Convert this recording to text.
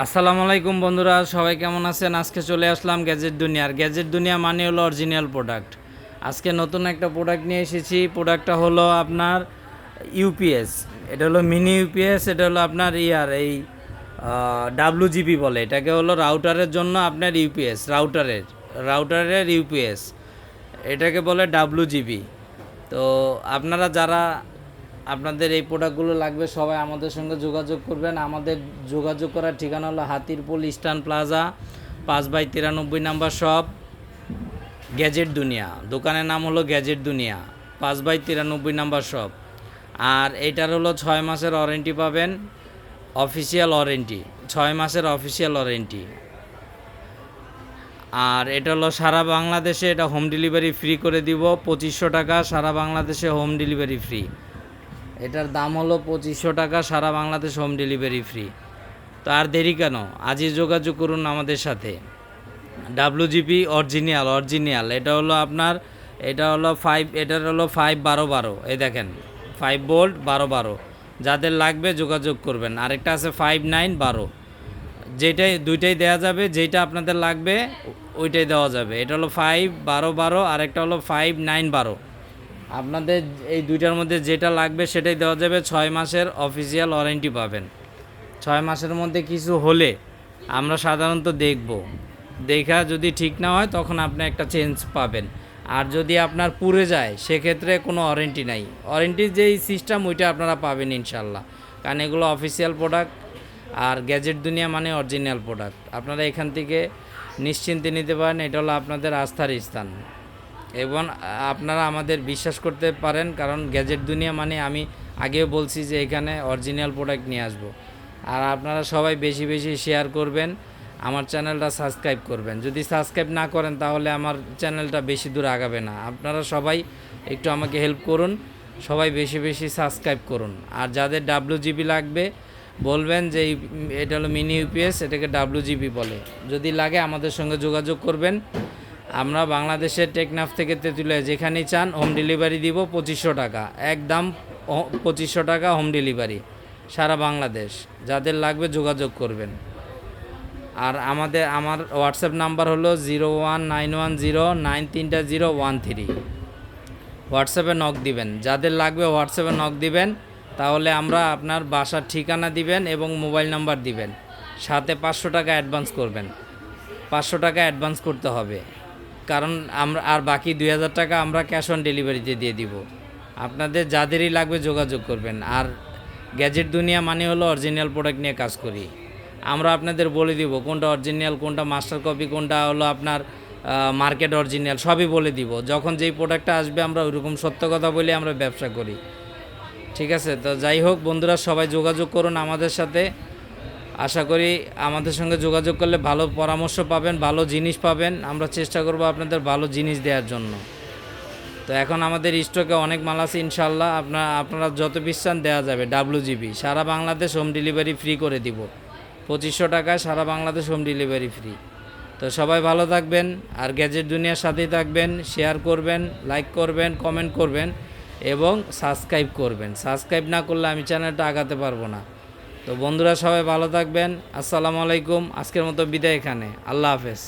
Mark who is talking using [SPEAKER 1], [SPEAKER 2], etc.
[SPEAKER 1] আসসালামু আলাইকুম বন্ধুরা, সবাই কেমন আছেন? আজকে চলে আসলাম গ্যাজেট দুনিয়ার গ্যাজেট দুনিয়া মানে হলো অরিজিনাল প্রোডাক্ট আজকে নতুন একটা প্রোডাক্ট নিয়ে এসেছি। প্রোডাক্টটা হলো আপনার ইউপিএস এটা হলো মিনি ইউপিএস এটা হলো আপনার ইয়ার এই ডাব্লু জিবি বলে। এটাকে হলো রাউটারের জন্য আপনার ইউপিএস রাউটারের রাউটারের ইউপিএস এটাকে বলে ডাব্লু জিবি তো আপনারা যারা আপনাদের এই প্রোডাক্টগুলো লাগবে, সবাই আমাদের সঙ্গে যোগাযোগ করবেন। আমাদের যোগাযোগ করার ঠিকানা হলো হাতিরপুল ইস্টার্ন প্লাজা, পাঁচ বাই তিরানব্বই নাম্বার শপ, গ্যাজেট দুনিয়া। দোকানের নাম হলো গ্যাজেট দুনিয়া, পাঁচ বাই তিরানব্বই নাম্বার শপ। আর এটার হলো ছয় মাসের ওয়ারেন্টি পাবেন অফিসিয়াল ওয়ারেন্টি ছয় মাসের অফিসিয়াল ওয়ারেন্টি আর এটা হলো সারা বাংলাদেশে এটা হোম ডেলিভারি ফ্রি করে দিব, পঁচিশশো টাকা, সারা বাংলাদেশে হোম ডেলিভারি ফ্রি এটার দাম হলো পঁচিশশো টাকা, সারা বাংলাদেশ হোম ডেলিভারি ফ্রি তো আর দেরি কেন? আজই যোগাযোগ করুন আমাদের সাথে। ডাব্লু জিপি অরিজিনাল অরিজিনাল এটা হলো আপনার, এটা হলো ফাইভ এটার হলো ফাইভ বারো বারো। এই দেখেন ফাইভ বোল্ট বারো বারো। যাদের লাগবে যোগাযোগ করবেন। আরেকটা আছে ফাইভ নাইন বারো। যেটাই, দুইটাই দেওয়া যাবে যেটা আপনাদের লাগবে, ওইটাই দেওয়া যাবে। এটা হলো ফাইভ বারো বারো, আরেকটা হলো ফাইভ নাইন বারো। আপনাদের এই দুইটার মধ্যে যেটা লাগবে সেটাই দেওয়া যাবে। ছয় মাসের অফিসিয়াল ওয়ারেন্টি পাবেন। ছয় মাসের মধ্যে কিছু হলে আমরা সাধারণত দেখব। দেখা যদি ঠিক না হয় তখন আপনি একটা চেঞ্জ পাবেন। আর যদি আপনার পুড়ে যায়, সেক্ষেত্রে কোনো ওয়ারেন্টি নাই। ওয়ারেন্টির যেই সিস্টেম ওইটা আপনারা পাবেন ইনশাল্লাহ কারণ এগুলো অফিসিয়াল প্রোডাক্ট আর গ্যাজেট দুনিয়া মানে অরিজিনাল প্রোডাক্ট আপনারা এখান থেকে নিশ্চিন্তে নিতে পারেন, এটা হলো আপনাদের আস্থার স্থান। এবং আপনারা আমাদের বিশ্বাস করতে পারেন, কারণ গ্যাজেট দুনিয়া মানে আমি আগেও বলছি যে এখানে অরিজিনাল প্রোডাক্ট নিয়ে আসব। আর আপনারা সবাই বেশি বেশি শেয়ার করবেন, আমার চ্যানেলটা সাবস্ক্রাইব করবেন। যদি সাবস্ক্রাইব না করেন, তাহলে আমার চ্যানেলটা বেশি দূর আগাবে না। আপনারা সবাই একটু আমাকে হেল্প করুন, সবাই বেশি বেশি সাবস্ক্রাইব করুন। আর যাদের ডাব্লু জিবি লাগবে, বলবেন যে এটা হলো মিনি ইউপিএস এটাকে ডাব্লু জিবি বলে। যদি লাগে আমাদের সঙ্গে যোগাযোগ করবেন আমরা বাংলাদেশের টেকনাফ থেকে তেঁতুলিয়া যেখানেই চান হোম ডেলিভারি দিব পঁচিশশো টাকা। একদম পঁচিশশো টাকা হোম ডেলিভারি সারা বাংলাদেশ। যাদের লাগবে যোগাযোগ করবেন। আর আমাদের, আমার হোয়াটসঅ্যাপ নাম্বার হলো zero one nine one zero nine তিনটা জিরো ওয়ান থ্রি হোয়াটসঅ্যাপে নক দিবেন। যাদের লাগবে হোয়াটসঅ্যাপে নক দিবেন। তাহলে আমরা আপনার বাসার ঠিকানা দিবেন এবং মোবাইল নাম্বার দিবেন। সাথে পাঁচশো টাকা অ্যাডভান্স করবেন। পাঁচশো টাকা অ্যাডভান্স করতে হবে। কারণ আমরা, আর বাকি দুই হাজার টাকা আমরা ক্যাশ অন ডেলিভারিতে দিয়ে দিব। আপনাদের যাদেরই লাগবে যোগাযোগ করবেন। আর গ্যাজেট দুনিয়া মানে হলো অরিজিনাল প্রোডাক্ট নিয়ে কাজ করি। আমরা আপনাদের বলে দিব কোনটা অরিজিনাল কোনটা মাস্টার কপি কোনটা হলো আপনার মার্কেট অরিজিনাল সবই বলে দিব। যখন যেই প্রোডাক্টটা আসবে আমরা ওইরকম সত্য কথা বলে আমরা ব্যবসা করি। ঠিক আছে? তো যাই হোক বন্ধুরা, সবাই যোগাযোগ করুন আমাদের সাথে। আশা করি আমাদের সঙ্গে যোগাযোগ করলে ভালো পরামর্শ পাবেন, ভালো জিনিস পাবেন। আমরা চেষ্টা করব আপনাদের ভালো জিনিস দেওয়ার জন্য। তো এখন আমাদের স্টকে অনেক মাল আছে ইনশাল্লাহ আপনার আপনারা যত বিশ্বান দেওয়া যাবে ডাব্লু জিবি সারা বাংলাদেশ হোম ডেলিভারি ফ্রি করে দিব। পঁচিশশো টাকায় সারা বাংলাদেশ হোম ডেলিভারি ফ্রি। তো সবাই ভালো থাকবেন আর গ্যাজেট দুনিয়ার সাথেই থাকবেন, শেয়ার করবেন, লাইক করবেন, কমেন্ট করবেন এবং সাবস্ক্রাইব করবেন। সাবস্ক্রাইব না করলে আমি চ্যানেলটা আগাতে পারব না। তো বন্ধুরা সবাই ভালো থাকবেন। আসসালামু আলাইকুম। আজকের মতো বিদায় এখানে। আল্লাহ হাফেজ।